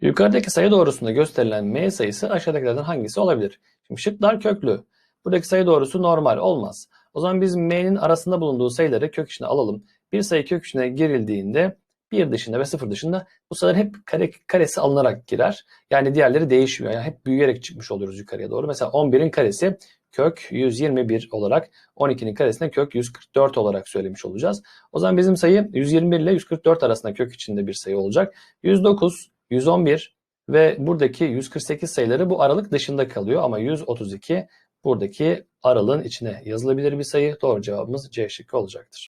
Yukarıdaki sayı doğrusunda gösterilen m sayısı aşağıdakilerden hangisi olabilir? Şimdi şıklar köklü. Buradaki sayı doğrusu normal olmaz. O zaman biz m'nin arasında bulunduğu sayıları kök içine alalım. Bir sayı kök içine girildiğinde bir dışında ve sıfır dışında bu sayılar hep kare, karesi alınarak girer. Yani diğerleri değişmiyor. Yani hep büyüyerek çıkmış oluyoruz yukarıya doğru. Mesela 11'in karesi kök 121 olarak 12'nin karesine kök 144 olarak söylemiş olacağız. O zaman bizim sayı 121 ile 144 arasında kök içinde bir sayı olacak. 109, 111 ve buradaki 148 sayıları bu aralık dışında kalıyor ama 132 buradaki aralığın içine yazılabilir bir sayı. Doğru cevabımız C şıkkı olacaktır.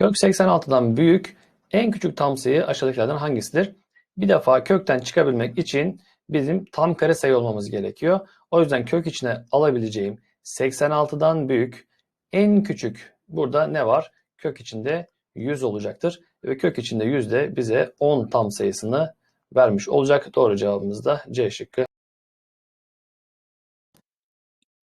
Kök 86'dan büyük en küçük tam sayı aşağıdakilerden hangisidir? Bir defa kökten çıkabilmek için bizim tam kare sayı olmamız gerekiyor. O yüzden kök içine alabileceğim 86'dan büyük en küçük burada ne var? Kök içinde 100 olacaktır. Ve kök içinde 100 de bize 10 tam sayısını vermiş olacak. Doğru cevabımız da C şıkkı.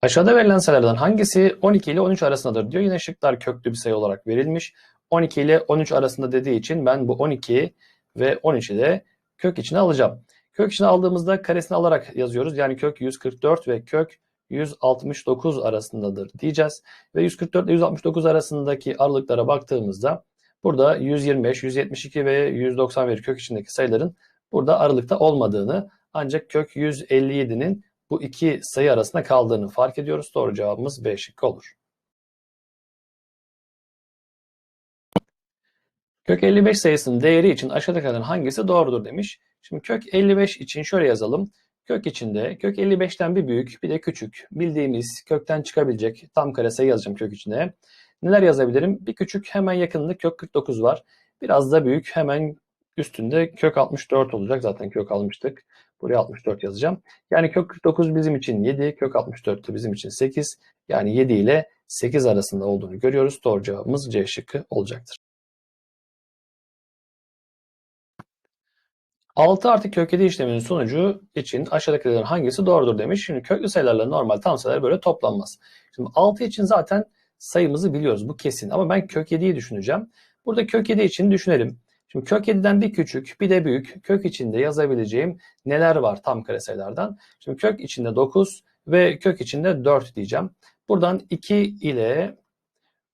Aşağıda verilen sayılardan hangisi 12 ile 13 arasındadır diyor. Yine şıklar köklü bir sayı olarak verilmiş. 12 ile 13 arasında dediği için ben bu 12 ve 13'ü de kök içine alacağım. Kök içine aldığımızda karesini alarak yazıyoruz. Yani kök 144 ve kök 169 arasındadır diyeceğiz. Ve 144 ile 169 arasındaki aralıklara baktığımızda burada 125, 172 ve 191 kök içindeki sayıların burada aralıkta olmadığını ancak kök 157'nin bu iki sayı arasında kaldığını fark ediyoruz. Doğru cevabımız B şıkkı olur. Kök 55 sayısının değeri için aşağıdakilerden hangisi doğrudur demiş. Şimdi kök 55 için şöyle yazalım. Kök içinde kök 55'ten bir büyük bir de küçük bildiğimiz kökten çıkabilecek tam kare sayı yazacağım kök içine. Neler yazabilirim? Bir küçük hemen yakınında kök 49 var. Biraz da büyük hemen üstünde kök 64 olacak. Zaten kök almıştık. Buraya 64 yazacağım. Yani kök 49 bizim için 7, kök 64 de bizim için 8. Yani 7 ile 8 arasında olduğunu görüyoruz. Doğru cevabımız C şıkkı olacaktır. 6 artı kök 7 işleminin sonucu için aşağıdakilerden hangisi doğrudur demiş. Şimdi köklü sayılarla normal tam sayılar böyle toplanmaz. Şimdi 6 için zaten sayımızı biliyoruz. Bu kesin. Ama ben kök 7'yi düşüneceğim. Burada kök 7 için düşünelim. Şimdi kök 7'den bir küçük bir de büyük kök içinde yazabileceğim neler var tam kare sayılardan. Şimdi kök içinde 9 ve kök içinde 4 diyeceğim. Buradan 2 ile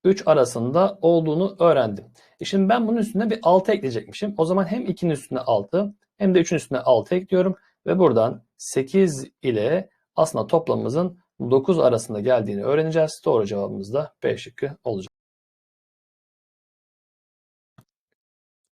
3 arasında olduğunu öğrendim. E şimdi ben bunun üstüne bir 6 ekleyecekmişim. O zaman hem 2'nin üstüne 6 hem de 3'ün üstüne 6 ekliyorum. Ve buradan 8 ile aslında toplamımızın 9 arasında geldiğini öğreneceğiz. Doğru cevabımız da B şıkkı olacak.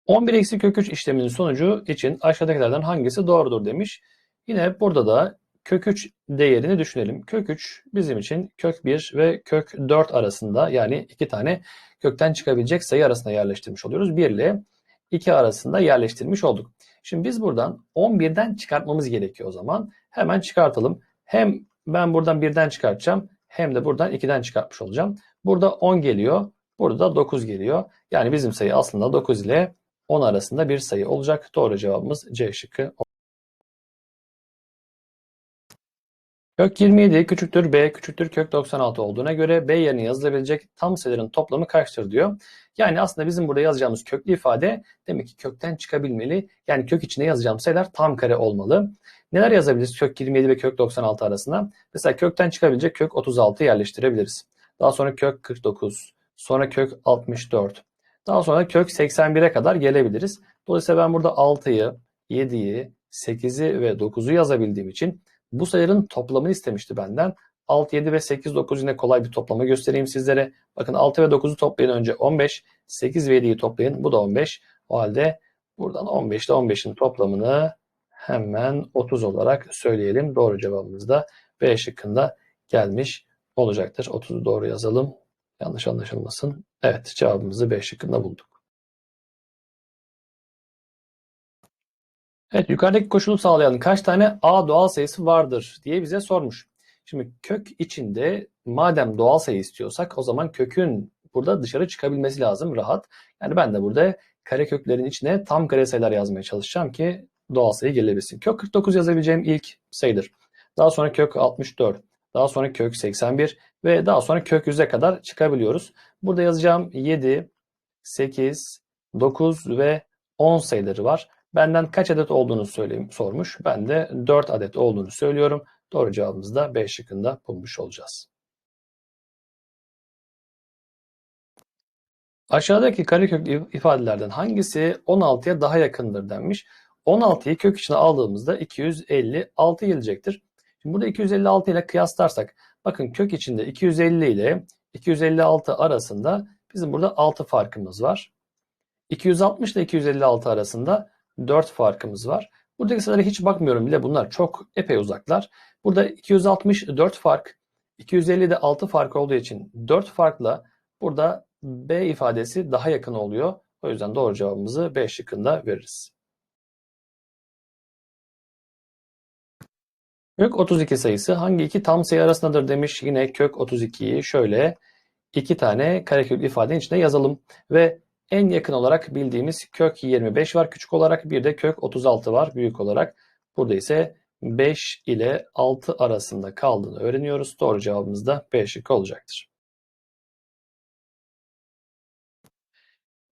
11 eksi kök 3 işleminin sonucu için aşağıdakilerden hangisi doğrudur demiş. Yine burada da kök 3 değerini düşünelim. Kök 3 bizim için kök 1 ve kök 4 arasında yani iki tane kökten çıkabilecek sayı arasında yerleştirmiş oluyoruz. 1 ile 2 arasında yerleştirmiş olduk. Şimdi biz buradan 11'den çıkartmamız gerekiyor o zaman. Hemen çıkartalım. Hem ben buradan 1'den çıkartacağım hem de buradan 2'den çıkartmış olacağım. Burada 10 geliyor. Burada da 9 geliyor. Yani bizim sayı aslında 9 ile 10 arasında bir sayı olacak. Doğru cevabımız C şıkkı. Kök 27 küçüktür B küçüktür kök 96 olduğuna göre B yerine yazılabilecek tam sayıların toplamı kaçtır diyor. Yani aslında bizim burada yazacağımız köklü ifade demek ki kökten çıkabilmeli. Yani kök içine yazacağımız sayılar tam kare olmalı. Neler yazabiliriz kök 27 ve kök 96 arasında? Mesela kökten çıkabilecek kök 36 yerleştirebiliriz. Daha sonra kök 49, sonra kök 64. Daha sonra kök 81'e kadar gelebiliriz. Dolayısıyla ben burada 6'yı, 7'yi, 8'i ve 9'u yazabildiğim için bu sayıların toplamını istemişti benden. 6, 7 ve 8, 9 yine kolay bir toplama göstereyim sizlere. Bakın 6 ve 9'u toplayın önce 15. 8 ve 7'yi toplayın. Bu da 15. O halde buradan 15 ile 15'in toplamını hemen 30 olarak söyleyelim. Doğru cevabımız da B şıkkında gelmiş olacaktır. 30'u doğru yazalım. Yanlış anlaşılmasın. Evet cevabımızı B şıkkında bulduk. Evet yukarıdaki koşulu sağlayan kaç tane A doğal sayısı vardır diye bize sormuş. Şimdi kök içinde madem doğal sayı istiyorsak o zaman kökün burada dışarı çıkabilmesi lazım rahat. Yani ben de burada kare köklerin içine tam kare sayılar yazmaya çalışacağım ki doğal sayı gelebilsin. Kök 49 yazabileceğim ilk sayıdır. Daha sonra kök 64, daha sonra kök 81 ve daha sonra kök 100'e kadar çıkabiliyoruz. Burada yazacağım 7, 8, 9 ve 10 sayıları var. Benden kaç adet olduğunu söyleyeyim, sormuş. Ben de 4 adet olduğunu söylüyorum. Doğru cevabımızı da B şıkkında bulmuş olacağız. Aşağıdaki karekök ifadelerden hangisi 16'ya daha yakındır denmiş. 16'yı kök içine aldığımızda 256 gelecektir. Şimdi burada 256 ile kıyaslarsak bakın kök içinde 250 ile 256 arasında bizim burada 6 farkımız var. 260 ile 256 arasında 4 farkımız var. Buradaki sayılara hiç bakmıyorum bile bunlar çok epey uzaklar. Burada 260 4 fark, 250 de 6 fark olduğu için 4 farkla burada B ifadesi daha yakın oluyor. O yüzden doğru cevabımızı B şıkkında veririz. Kök 32 sayısı hangi iki tam sayı arasındadır demiş. Yine kök 32'yi şöyle iki tane karekök ifadenin içinde yazalım. Ve en yakın olarak bildiğimiz kök 25 var küçük olarak. Bir de kök 36 var büyük olarak. Burada ise 5 ile 6 arasında kaldığını öğreniyoruz. Doğru cevabımız da B şıkkı olacaktır.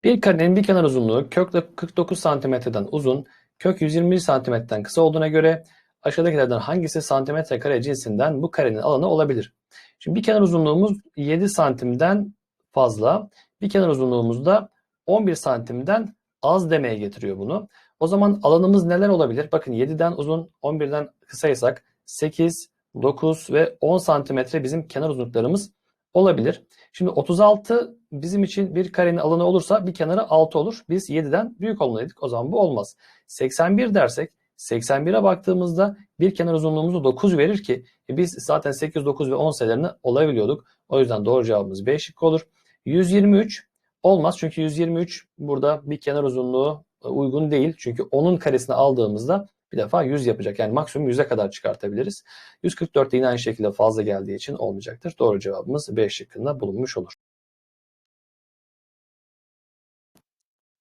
Bir karenin bir kenar uzunluğu kök 49 santimetreden uzun, kök 121 santimetreden kısa olduğuna göre aşağıdakilerden hangisi santimetre kare cinsinden bu karenin alanı olabilir? Şimdi bir kenar uzunluğumuz 7 santimden fazla, bir kenar uzunluğumuz da 11 santimden az demeye getiriyor bunu. O zaman alanımız neler olabilir? Bakın 7'den uzun, 11'den kısaysak 8, 9 ve 10 santimetre bizim kenar uzunluklarımız olabilir. Şimdi 36 bizim için bir karenin alanı olursa bir kenarı 6 olur. Biz 7'den büyük olmalıydık. O zaman bu olmaz. 81 dersek 81'e baktığımızda bir kenar uzunluğumuzu 9 verir ki e biz zaten 8, 9 ve 10 sayılarını olabiliyorduk. O yüzden doğru cevabımız B şıkkı olur. 123 olmaz çünkü 123 burada bir kenar uzunluğu e, uygun değil. Çünkü onun karesini aldığımızda bir defa 100 yapacak. Yani maksimum 100'e kadar çıkartabiliriz. 144 de yine aynı şekilde fazla geldiği için olmayacaktır. Doğru cevabımız B şıkkında bulunmuş olur.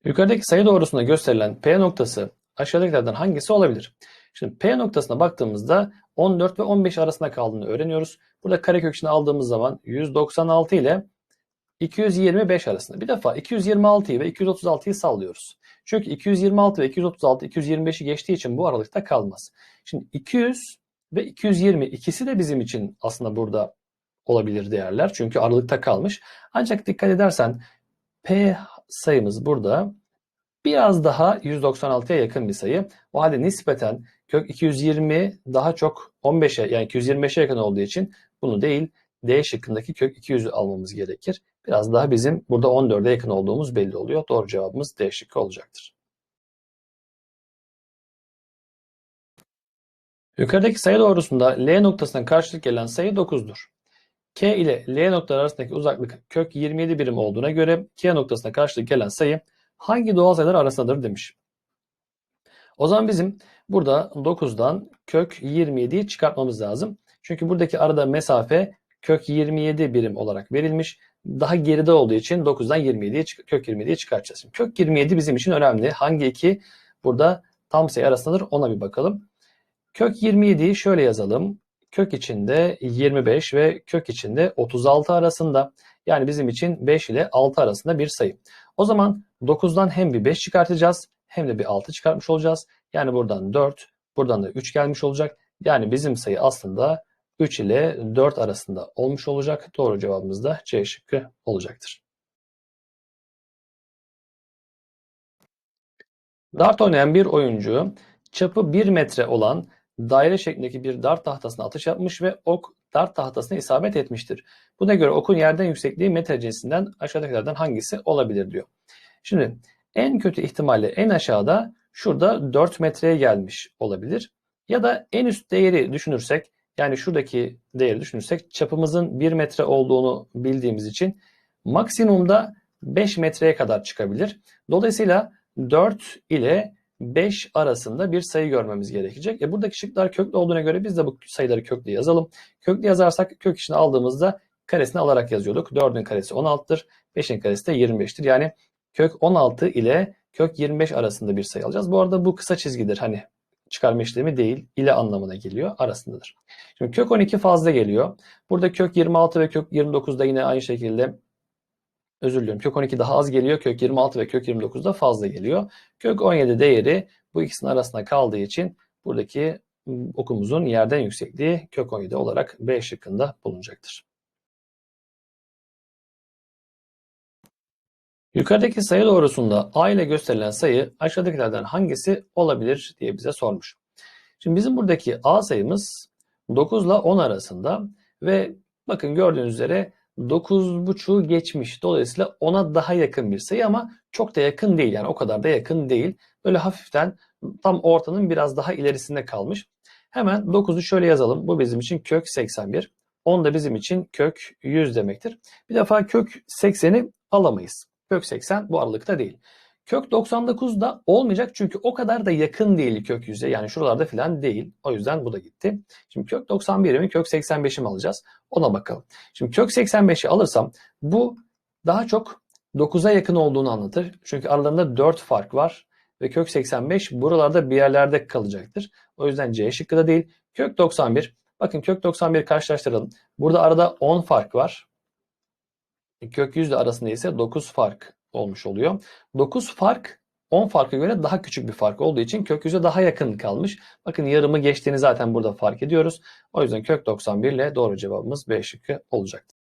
Yukarıdaki sayı doğrusunda gösterilen P noktası aşağıdakilerden hangisi olabilir? Şimdi P noktasına baktığımızda 14 ve 15 arasında kaldığını öğreniyoruz. Burada karekök içine aldığımız zaman 196 ile 225 arasında. Bir defa 226'yı ve 236'yı sallıyoruz. Çünkü 226 ve 236 225'i geçtiği için bu aralıkta kalmaz. Şimdi 200 ve 220 ikisi de bizim için aslında burada olabilir değerler. Çünkü aralıkta kalmış. Ancak dikkat edersen P sayımız burada biraz daha 196'ya yakın bir sayı. O halde nispeten kök 220 daha çok 15'e yani 225'e yakın olduğu için bunu değil D şıkkındaki kök 200'ü almamız gerekir. Biraz daha bizim burada 14'e yakın olduğumuz belli oluyor. Doğru cevabımız D şıkkı olacaktır. Yukarıdaki sayı doğrusunda L noktasına karşılık gelen sayı 9'dur. K ile L noktaları arasındaki uzaklık kök 27 birim olduğuna göre K noktasına karşılık gelen sayı hangi doğal sayılar arasındadır demiş. O zaman bizim burada 9'dan kök 27'yi çıkartmamız lazım. Çünkü buradaki arada mesafe kök 27 birim olarak verilmiş. Daha geride olduğu için 9'dan 27'ye kök 27'ye çıkartacağız. Şimdi kök 27 bizim için önemli. Hangi iki burada tam sayı arasındadır ona bir bakalım. Kök 27'yi şöyle yazalım. Kök içinde 25 ve kök içinde 36 arasında. Yani bizim için 5 ile 6 arasında bir sayı. O zaman 9'dan hem bir 5 çıkartacağız hem de bir 6 çıkartmış olacağız. Yani buradan 4, buradan da 3 gelmiş olacak. Yani bizim sayı aslında 3 ile 4 arasında olmuş olacak. Doğru cevabımız da C şıkkı olacaktır. Dart oynayan bir oyuncu çapı 1 metre olan daire şeklindeki bir dart tahtasına atış yapmış ve ok dart tahtasına isabet etmiştir. Buna göre okun yerden yüksekliği metre cinsinden aşağıdakilerden hangisi olabilir diyor. Şimdi en kötü ihtimalle en aşağıda şurada 4 metreye gelmiş olabilir. Ya da en üst değeri düşünürsek yani şuradaki değeri düşünürsek çapımızın 1 metre olduğunu bildiğimiz için maksimumda 5 metreye kadar çıkabilir. Dolayısıyla 4 ile 5 arasında bir sayı görmemiz gerekecek. E buradaki şıklar köklü olduğuna göre biz de bu sayıları köklü yazalım. Köklü yazarsak kök içine aldığımızda karesini alarak yazıyorduk. 4'ün karesi 16'tır. 5'in karesi de 25'tir. Yani kök 16 ile kök 25 arasında bir sayı alacağız. Bu arada bu kısa çizgidir. Hani çıkarma işlemi değil, ile anlamına geliyor. Arasındadır. Şimdi kök 12 fazla geliyor. Burada kök 26 ve kök 29 da yine aynı şekilde özür diliyorum kök 12 daha az geliyor. Kök 26 ve kök 29 da fazla geliyor. Kök 17 değeri bu ikisinin arasında kaldığı için buradaki ım, okumuzun yerden yüksekliği kök 17 olarak B şıkkında bulunacaktır. Yukarıdaki sayı doğrusunda A ile gösterilen sayı aşağıdakilerden hangisi olabilir diye bize sormuş. Şimdi bizim buradaki A sayımız 9 ile 10 arasında ve bakın gördüğünüz üzere 9.5'u geçmiş. Dolayısıyla 10'a daha yakın bir sayı ama çok da yakın değil. Yani o kadar da yakın değil. Böyle hafiften tam ortanın biraz daha ilerisinde kalmış. Hemen 9'u şöyle yazalım. Bu bizim için kök 81. 10 da bizim için kök 100 demektir. Bir defa kök 80'i alamayız. Kök 80 bu aralıkta değil. Kök 99 da olmayacak çünkü o kadar da yakın değil kök 100'e. Yani şuralarda falan değil. O yüzden bu da gitti. Şimdi kök 91'i mi kök 85'i mi alacağız? Ona bakalım. Şimdi kök 85'i alırsam bu daha çok 9'a yakın olduğunu anlatır. Çünkü aralarında 4 fark var. Ve kök 85 buralarda bir yerlerde kalacaktır. O yüzden C şıkkı da değil. Kök 91. Bakın kök 91 karşılaştıralım. Burada arada 10 fark var. Kök 100 ile arasında ise 9 fark olmuş oluyor. 9 fark 10 farka göre daha küçük bir fark olduğu için kök 100'e daha yakın kalmış. Bakın yarımı geçtiğini zaten burada fark ediyoruz. O yüzden kök 91 ile doğru cevabımız B şıkkı olacaktır.